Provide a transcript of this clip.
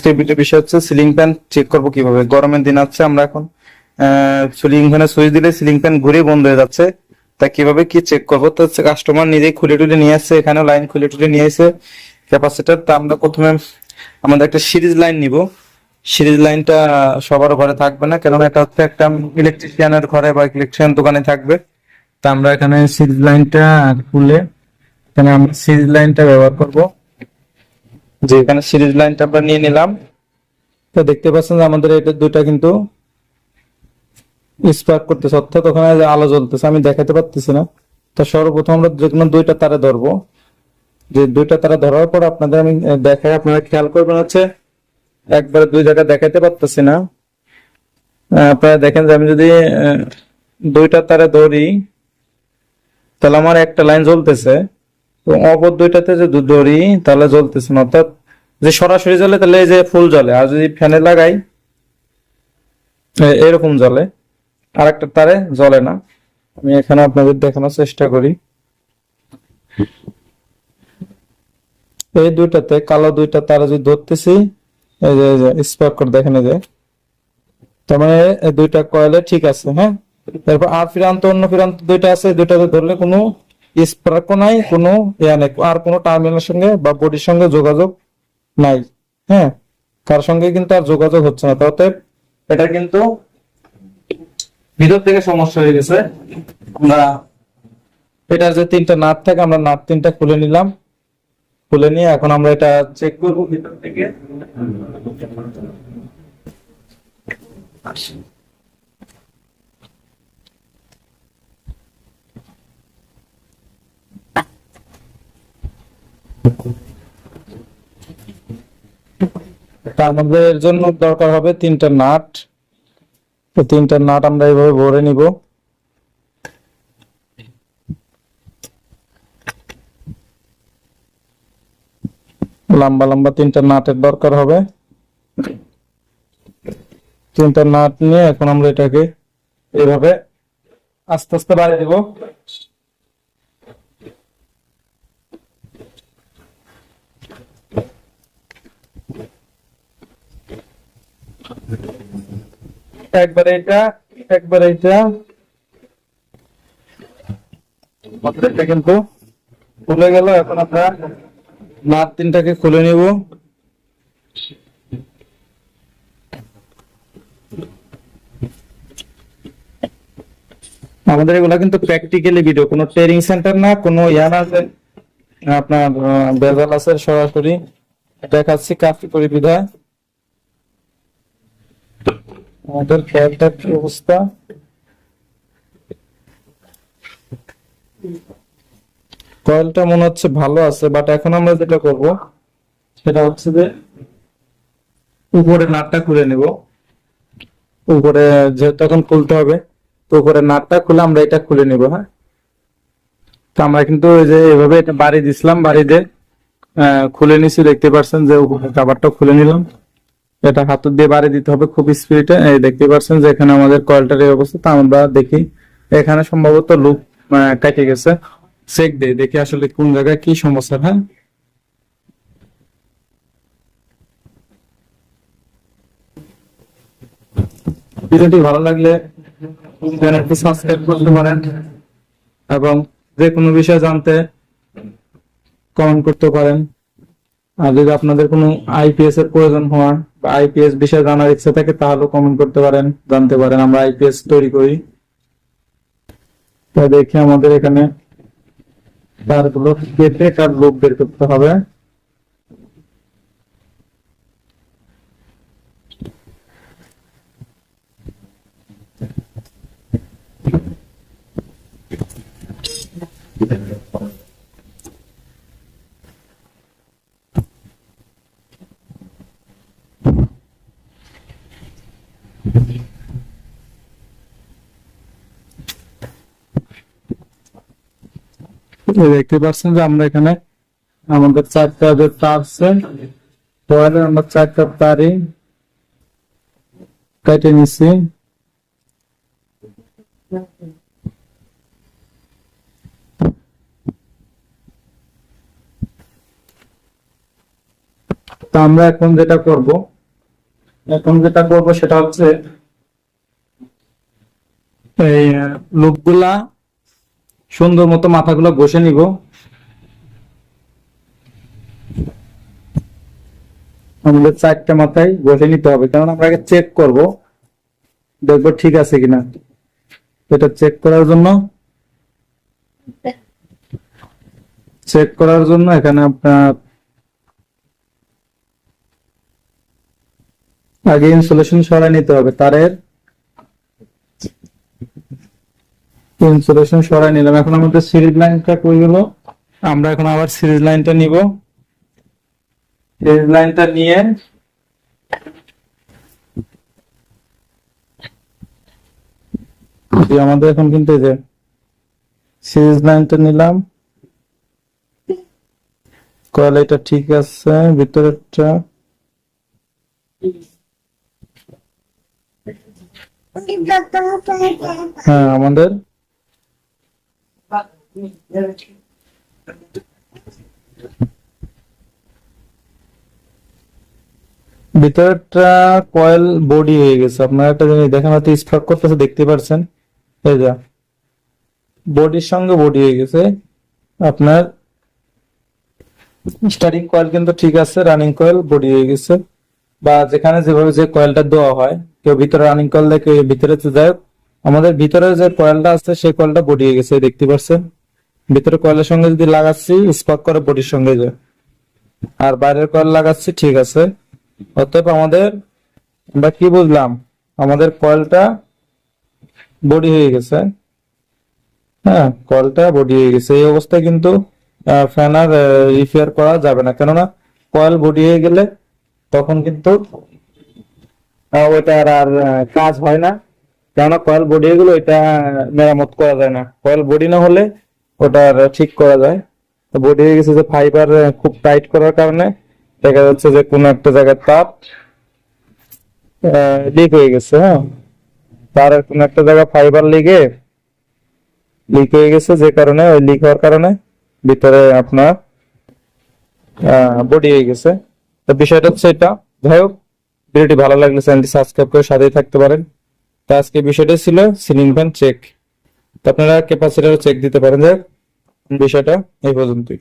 আজকের ভিডিও বিষয় হচ্ছে সিলিং ফ্যান চেক করব কীভাবে। গরমের দিন আছে আমরা এখন। সিলিং ফ্যানে সুইচ দিলে সিলিং ফ্যান ঘুরে বন্ধ হয়ে যাচ্ছে। তা কীভাবে কি চেক করব? তো হচ্ছে কাস্টমার নিজেই খুলে টুলে নিয়ে আসছে, এখানেও লাইন খুলে টুলে নিয়ে এসে ক্যাপাসিটার তা আমরা প্রথমে আমাদের একটা সিরিজ লাইন নিব। সিরিজ লাইনটা সবার ঘরে থাকবে না, কেননা এটা হচ্ছে একটা ইলেকট্রিশিয়ানের ঘরে বা ইলেকট্রিশিয়ান দোকানে থাকবে। তা আমরা এখানে সিরিজ লাইনটা খুলে, এখানে আমরা সিরিজ লাইনটা ব্যবহার করব। যে এখানে সিরিজ লাইনটা আমরা নিয়ে নিলাম। তো দেখতে পাচ্ছেন যে আমাদের এটা দুটা কিন্তু স্পার্ক করতেছে। অর্থাৎ ওখানে আলো জ্বলতেছে, আমি দেখাতে পারতেছি না। তো সর্বপ্রথম আমরা যে কোনো দুইটা তারে ধরবো। যে দুইটা তারা ধরার পর আপনাদের আমি দেখাই আপনারা খেয়াল করবেন হচ্ছে, একবারে দুই জায়গায় দেখাতে পারতেছি না। আপনারা দেখেন যে আমি যদি দুইটা তারে ধরি, তাহলে আমার একটা লাইন জ্বলতেছে। অপর দুইটাতে যদি ধরি, তাহলে জ্বলতেছে না। অর্থাৎ যে সরাসরি জ্বলে, তাহলে এই যে ফুল জ্বলে। আর যদি ফ্যানে লাগাই এরকম জ্বলে। আর একটা তারে জ্বলে না। আমি এখানে আপনাদের দেখানোর চেষ্টা করি। এই দুইটাতে, কালো দুইটা তারা যদি ধরতেছি, এই যে স্পার্ক করে দেখেন এই যে। তার মানে দুইটা কয়েলে ঠিক আছে হ্যাঁ? তারপর আর ফিরান্ত, অন্য ফিরান্ত দুইটা আছে দুইটাতে ধরলে কোনো স্পার্কও নাই, কোনো ইয়া নেই। আর কোনো টার্মিনালের সঙ্গে বা বডির সঙ্গে যোগাযোগ নাই। হ্যাঁ তার সঙ্গে কিন্তু আর যোগাযোগ হচ্ছে না। তাতে এটা কিন্তু ভিতর থেকে সমস্যা হয়ে গেছে। আমরা এটার যে তিনটা নাট থাকে, আমরা নাট তিনটা খুলে নিলাম। খুলে নিয়ে এখন আমরা এটা চেক করব ভিতর থেকে। তা আমাদের জন্য দরকার হবে তিনটা নাট। তো তিনটা নাট আমরা এইভাবে ভরে নিব। লম্বা লম্বা তিনটা নাটের দরকার হবে। তিনটা নাট নিয়ে এখন আমরা এটাকে এইভাবে আস্তে আস্তে বাড়িয়ে দিব। একবার এটা একবার এটা এটা কিন্তু খুলে গেল, এখন আমরা নাট তিনটাকে খুলে নিব। আমাদের এগুলা কিন্তু প্র্যাকটিক্যালি ভিডিও কোনো ট্রেনিং সেন্টার না, কোনো ইয়ান আছে আপনার বেজাল আছে সরাসরি। দেখাচ্ছি কাফি করি বিধায় আমাদের খেয়ালটার কি অবস্থা? কয়েলটা মনে হচ্ছে ভালো আছে বাট এখন আমরা যেটা করব সেটা হচ্ছে যে উপরে নাটটা খুলে নেব। উপরে যেহেতু এখন খুলতে হবে, তো উপরে নাটটা খুলে আমরা এটা খুলে নিব হ্যাঁ? তো আমরা কিন্তু ওই যে এভাবে এটা বাড়ি দিছিলাম, বাড়ি দিয়ে খুলে নিছি, দেখতে পাচ্ছেন যে উপরে কাবারটা খুলে নিলাম। এটা হাত দিয়ে বাড়ি দিতে হবে খুব স্পিডে এই দেখতে পাচ্ছেন যে এখানে আমাদের কয়েলটার এই অবস্থা। তা আমরা দেখি। এখানে সম্ভবত লুপ কেটে গেছে। চেক দিয়ে দেখি আসলে কোন জায়গায় কি সমস্যা হ্যাঁ? ভিডিওটি ভালো লাগলে চ্যানেলটি সাবস্ক্রাইব করতে পারেন এবং যে কোনো বিষয় জানতে কমেন্ট করতে পারেন। আর যদি আপনাদের কোনো আইপিএস এর প্রয়োজন বা আইপিএস বিষয়ে জানার ইচ্ছা থাকে তাহলেও কমেন্ট করতে পারেন, জানতে পারেন। আমরা আইপিএস তৈরি করি। তা দেখে আমাদের এখানে তারগুলো কেটে তার লোক বের করতে হবে। দেখতে পাচ্ছেন যে আমরা এখানে আমাদের চারটা যে তার আমরা চারটা তারই কেটে নিছি। তো আমরা এখন যেটা করব, এখন যেটা করব সেটা হচ্ছে এই লোকগুলা সুন্দর মতো মাথাগুলো ঘষে নিব। আমাদের চারটা মাথায় ঘষে নিতে হবে কারণ আমরা আগে চেক করব। দেখব ঠিক আছে কিনা। এটা চেক করার জন্য। চেক করার জন্য এখানে আপনার আগে ইনসুলেশন সরাই নিতে হবে, তারের ইনসুলেশন সরাই নিলাম। এখন আমাদের সিরিজ লাইনটা কই গেল? আমরা এখন আবার সিরিজ লাইনটা নিব। সিরিজ লাইনটা নিয়ে আমাদের এখন কিন্তু যে সিরিজ লাইনটা নিলাম। কয়েল এটা ঠিক আছে ভিতরেরটা। হ্যাঁ আমাদের ভিতরটা কয়েল বডি হয়ে গেছে। আপনারা একটা জিনিস দেখেন হয়তো স্পার্ক করতেছে দেখতে পারছেন। এই যা বডির সঙ্গে বডি হয়ে গেছে। আপনার স্টার্টিং কয়েল কিন্তু ঠিক আছে রানিং কয়েল বডি হয়ে গেছে। বা যেখানে যেভাবে যে কয়েলটা দেওয়া হয় কেউ ভিতরে রানিং কয়েল দেয় কেউ ভিতরে হোক, আমাদের ভিতরে যে কয়েলটা আছে, সেই কয়েলটা বডি হয়ে গেছে, দেখতে পাচ্ছেন? ভিতরে কয়েলের সঙ্গে যদি লাগাচ্ছি স্পার্ক করে বডির সঙ্গে যে। আর বাইরের কয়েল লাগাচ্ছি, ঠিক আছে। অতএব আমাদের, আমরা কি বুঝলাম? আমাদের কয়েলটা বডি হয়ে গেছে। হ্যাঁ কয়েলটা বডি হয়ে গেছে। এই অবস্থায় কিন্তু ফ্যান আর রিপেয়ার করা যাবে না। কেননা, কয়েল বডি হয়ে গেলে তখন কিন্তু ওইটার আর কাজ হয় না। কেননা কয়েল বডি হয়ে গেলে ওইটা মেরামত করা যায় না। কয়েল বডি না হলে ওটার ঠিক করা যায়। তো বডি হয়ে গেছে যে ফাইবার খুব টাইট করার কারণে দেখা যাচ্ছে যে কোনো একটা জায়গায় তাপ লিক হয়ে গেছে হ্যাঁ? তার কোনো একটা জায়গায় ফাইবার লিগে লিক হয়ে গেছে যে কারণে, ওই লিক হওয়ার কারণে ভিতরে আপনার বডি হয়ে গেছে। তো বিষয়টা হচ্ছে এটা। যাই হোক, ভিডিওটি ভালো লাগলে চ্যানেলটি সাবস্ক্রাইব করে সাথেই থাকতে পারেন। তো আজকে বিষয়টা ছিল সিলিং ফ্যান চেক আপনারা ক্যাপাসিটার চেক দিতে পারেন যাক বিষয়টা এই পর্যন্তই।